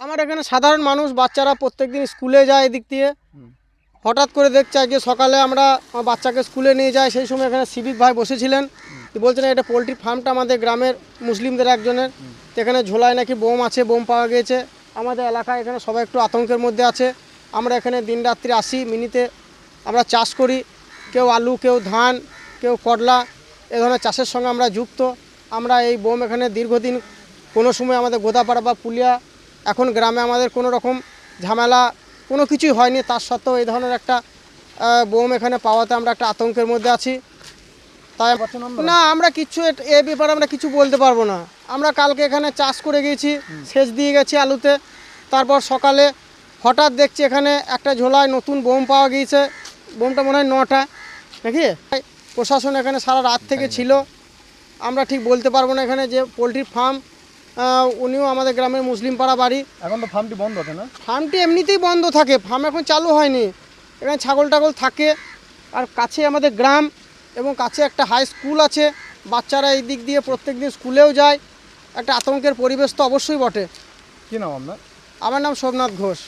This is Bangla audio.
আমার এখানে সাধারণ মানুষ বাচ্চারা প্রত্যেকদিন স্কুলে যায় এদিক দিয়ে। হঠাৎ করে দেখছে আজকে সকালে আমরা আমার বাচ্চাকে স্কুলে নিয়ে যাই সেই সময় এখানে সিভিক ভাই বসেছিলেন। বলছেন এটা পোলট্রি ফার্মটা আমাদের গ্রামের মুসলিমদের একজনের। এখানে ঝোলায় নাকি বোম আছে বোম পাওয়া গিয়েছে। আমাদের এলাকায় এখানে সবাই একটু আতঙ্কের মধ্যে আছে। আমরা এখানে দিন রাত্রি আসি মিনিতে আমরা চাষ করি। কেউ আলু কেউ ধান কেউ করলা এ ধরনের চাষের সঙ্গে আমরা যুক্ত। আমরা এই বোম এখানে দীর্ঘদিন কোনো সময় আমাদের গোদাপাড়া বা পুলিয়া এখন গ্রামে আমাদের কোনো রকম ঝামেলা কোনো কিছুই হয়নি। তার সত্ত্বেও এই ধরনের একটা বোম এখানে পাওয়াতে আমরা একটা আতঙ্কের মধ্যে আছি। তাই না আমরা কিছু এ ব্যাপারে আমরা কিছু বলতে পারব না। আমরা কালকে এখানে চাষ করে গিয়েছি সেচ দিয়ে গেছি আলুতে। তারপর সকালে হঠাৎ দেখছি এখানে একটা ঝোলায় নতুন বোম পাওয়া গিয়েছে। বোমটা মনে হয় নটা নাকি? প্রশাসন এখানে সারা রাত থেকে ছিল। আমরা ঠিক বলতে পারব না এখানে যে পোলট্রি ফার্ম উনিও আমাদের গ্রামের মুসলিম পাড়া বাড়ি। এখন তো ফার্মটি বন্ধ আছে না? ফার্মটি এমনিতেই বন্ধ থাকে ফার্ম এখন চালু হয়নি। এখানে ছাগল টাগল থাকে আর কাছে আমাদের গ্রাম এবং কাছে একটা হাই স্কুল আছে। বাচ্চারা এই দিক দিয়ে প্রত্যেক দিন স্কুলেও যায়। একটা আতঙ্কের পরিবেশ তো অবশ্যই বটে। কী নাম আপনার? আমার নাম সোমনাথ ঘোষ।